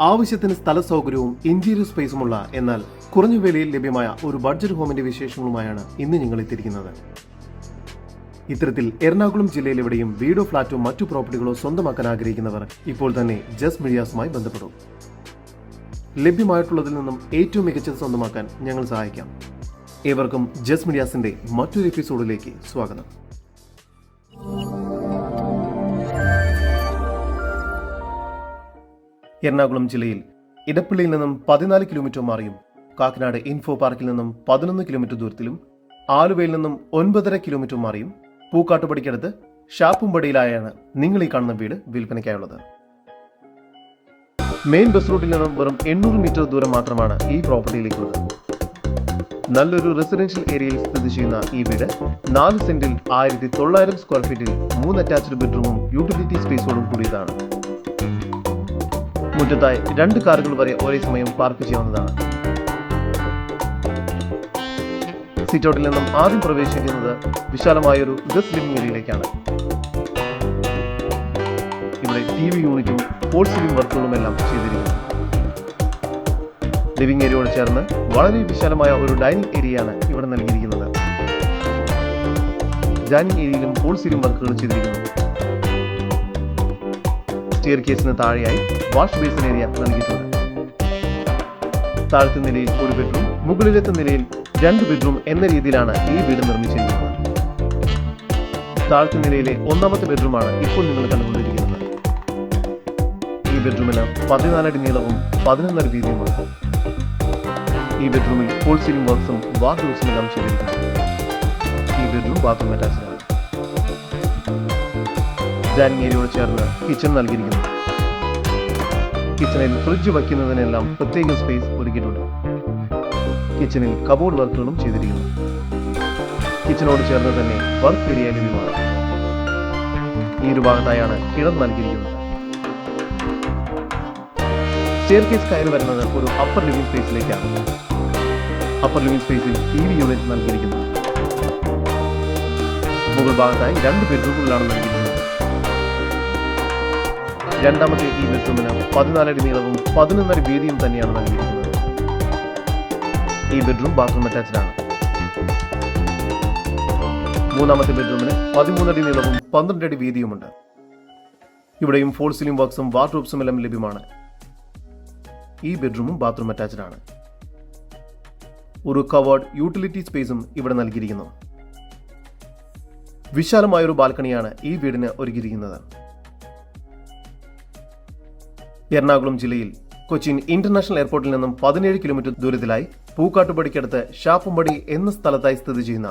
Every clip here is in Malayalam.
ആവശ്യത്തിന് സ്ഥല സൗകര്യവും ഇന്റീരിയർ സ്പേസുമുള്ള എന്നാൽ കുറഞ്ഞ വിലയിൽ ലഭ്യമായ ഒരു ബഡ്ജറ്റ് ഹോമിന്റെ വിശേഷങ്ങളുമായാണ് ഇന്ന് ഞങ്ങൾ എത്തിയിരിക്കുന്നത്. ഇത്തരത്തിൽ എറണാകുളം ജില്ലയിൽ എവിടെയും വീടോ ഫ്ളാറ്റോ മറ്റു പ്രോപ്പർട്ടികളോ സ്വന്തമാക്കാൻ ആഗ്രഹിക്കുന്നവർ ഇപ്പോൾ തന്നെ ജസ് മീഡിയാസുമായി ബന്ധപ്പെടും. ലഭ്യമായിട്ടുള്ളതിൽ നിന്നും ഏറ്റവും മികച്ചത് സ്വന്തമാക്കാൻ ഞങ്ങൾ സഹായിക്കാം. ഏവർക്കും ജസ് മീഡിയാസിന്റെ മറ്റൊരു എപ്പിസോഡിലേക്ക് സ്വാഗതം. എറണാകുളം ജില്ലയിൽ ഇടപ്പള്ളിയിൽ നിന്നും പതിനാല് കിലോമീറ്റർ മാറിയും കാക്കനാട് ഇൻഫോ പാർക്കിൽ നിന്നും പതിനൊന്ന് കിലോമീറ്റർ ദൂരത്തിലും ആലുവയിൽ നിന്നും ഒൻപതര കിലോമീറ്റർ മാറിയും പൂക്കാട്ടുപടിക്കടുത്ത് ഷാപ്പുംപടിയിലായാണ് നിങ്ങൾ ഈ കാണുന്ന വീട് വിൽപ്പനയ്ക്കായുള്ളത്. മെയിൻ ബസ് റൂട്ടിൽ നിന്നും വെറും എണ്ണൂറ് മീറ്റർ ദൂരം മാത്രമാണ് ഈ പ്രോപ്പർട്ടിയിലേക്കുള്ളത്. നല്ലൊരു റെസിഡൻഷ്യൽ ഏരിയയിൽ സ്ഥിതി ചെയ്യുന്ന ഈ വീട് നാല് സെന്റിൽ ആയിരത്തി തൊള്ളായിരം സ്ക്വയർ ഫീറ്റിൽ മൂന്ന് അറ്റാച്ച്ഡ് ബെഡ്റൂമും യൂട്ടിലിറ്റി സ്പേസോടും കൂടിയതാണ്. മുറ്റത്തായി രണ്ട് കാറുകൾ വരെ ഒരേ സമയം പാർക്ക് ചെയ്യാവുന്നതാണ്. സിറ്റൗട്ടിൽ നിന്നും ആദ്യം പ്രവേശിക്കുന്നത് വിശാലമായൊരു ഗസ്റ്റ് ലിവിംഗ് ഏരിയയിലേക്കാണ് ഇവിടെ ടി വി യൂണിറ്റും സ്പോർട്സ് ലിവിംഗ് വർക്കുകളും എല്ലാം ചെയ്തിരിക്കുന്നു ലിവിംഗ് ഏരിയയോട് ചേർന്ന് വളരെ വിശാലമായ ഒരു ഡൈനിങ് ഏരിയയാണ് ഇവിടെ നൽകിയിരിക്കുന്നത്. ഡൈനിങ് ഏരിയയിലും സ്പോർട്സ് സീലിംഗ് വർക്കുകൾ ചെയ്തിരിക്കുന്നു. സ്റ്റെയർ കേസിന് താഴെയായി വാഷ് ബേസിൻ ഏരിയ നൽകിയിട്ടുണ്ട്. താഴത്തെ നിലയിൽ ഒരു ബെഡ്റൂം മുകളിലത്തെ നിലയിൽ രണ്ട് ബെഡ്റൂം എന്ന രീതിയിലാണ് ഈ വീട് നിർമ്മിച്ചിരിക്കുന്നത്. താഴത്തെ നിലയിലെ ഒന്നാമത്തെ ബെഡ്റൂമാണ് ഇപ്പോൾ നിങ്ങൾ കണ്ടുകൊണ്ടിരിക്കുന്നത്. ഈ ബെഡ്റൂമിന് പതിനാലടി നീളവും പതിനൊന്നര വീതിയുമാണ്. ഈ ബെഡ്റൂമിൽ ഫോൾ സീലിംഗ് വർക്ക്സും ബാത്റൂംസും എല്ലാം ചെയ്തിരിക്കുന്നു. ഈ ബെഡ്റൂം ബാത്റൂം അറ്റാച്ച്ഡ് ആണ്. ഡൈനിങ് ഏരിയയോട് ചേർന്ന് കിച്ചൺ നൽകിയിരിക്കുന്നു. കിച്ചണിൽ ഫ്രിഡ്ജ് വയ്ക്കുന്നതിനെല്ലാം പ്രത്യേക സ്പേസ് ഒരുക്കിയിട്ടുണ്ട്. കിച്ചണിൽ കബോർഡ് വർക്കുകളും ചെയ്തിരിക്കുന്നു. കിച്ചണോട് ചേർന്ന് തന്നെ വർക്ക് ഏരിയ ലഭ്യമാണ് ഈ ഒരു ഭാഗത്തായാണ് കിണർ നൽകിയിരിക്കുന്നത്. സ്റ്റെയർ കേസ് കയറി വരുന്നത് ഒരു അപ്പർ ലിവിംഗ് സ്പേസിലേക്കാണ് അപ്പർ ലിവിംഗ് സ്പേസിൽ ടി വി യൂണിറ്റ് നൽകിയിരിക്കുന്നു. മുകൾ ഭാഗത്തായി രണ്ട് ബെഡ്റൂമുകളാണ് നൽകിയിരിക്കുന്നത്. രണ്ടാമത്തെ ഈ ബെഡ്റൂമിന് പതിനാലടി നീളവും പതിനൊന്നര വീതിയും തന്നെയാണ് നൽകിയിരിക്കുന്നത്. ഈ ബെഡ്റൂം ബാത്റൂം അറ്റാച്ച്ഡ് ആണ്. മൂന്നാമത്തെ ബെഡ്റൂമിന് പതിമൂന്നടി നീളവും പന്ത്രണ്ടടി വീതിയുമുണ്ട്. ഇവിടെയും ഫോൾ സീലിംഗ് വർക്ക്സും വാർഡ്രോബ്സും എല്ലാം ലഭ്യമാണ്. ഈ ബെഡ്റൂമും ബാത്റൂം അറ്റാച്ച്ഡ് ആണ്. ഒരു കവേർഡ് യൂട്ടിലിറ്റി സ്പേസും ഇവിടെ നൽകിയിരിക്കുന്നു. വിശാലമായൊരു ബാൽക്കണിയാണ് ഈ വീടിന് ഒരുക്കിയിരിക്കുന്നത്. എറണാകുളം ജില്ലയിൽ കൊച്ചിൻ ഇന്റർനാഷണൽ എയർപോർട്ടിൽ നിന്നും പതിനേഴ് കിലോമീറ്റർ ദൂരത്തിലായി പൂക്കാട്ടുപടിക്കടുത്ത് ഷാപ്പുംപടി എന്ന സ്ഥലത്തായി സ്ഥിതി ചെയ്യുന്ന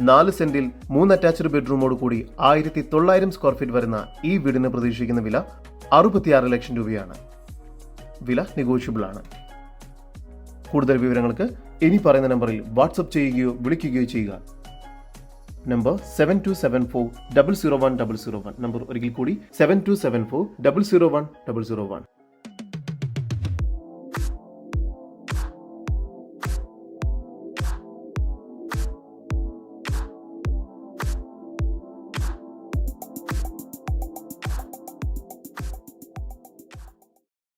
നാല് സെന്റിൽ മൂന്ന് അറ്റാച്ച്ഡ് ബെഡ്റൂമോട് കൂടി ആയിരത്തി തൊള്ളായിരം സ്ക്വയർ ഫീറ്റ് വരുന്ന ഈ വീടിന് പ്രതീക്ഷിക്കുന്ന വില അറുപത്തിയാറ് ലക്ഷം രൂപയാണ്. വില നെഗോഷ്യബിൾ ആണ്. കൂടുതൽ വിവരങ്ങൾക്ക് ഇനി പറയുന്ന നമ്പറിൽ വാട്സപ്പ് ചെയ്യുകയോ വിളിക്കുകയോ ചെയ്യുക. Number seven two seven four double zero one double zero one number ഒരിക്കൽ കൂടി seven two seven four double zero one double zero one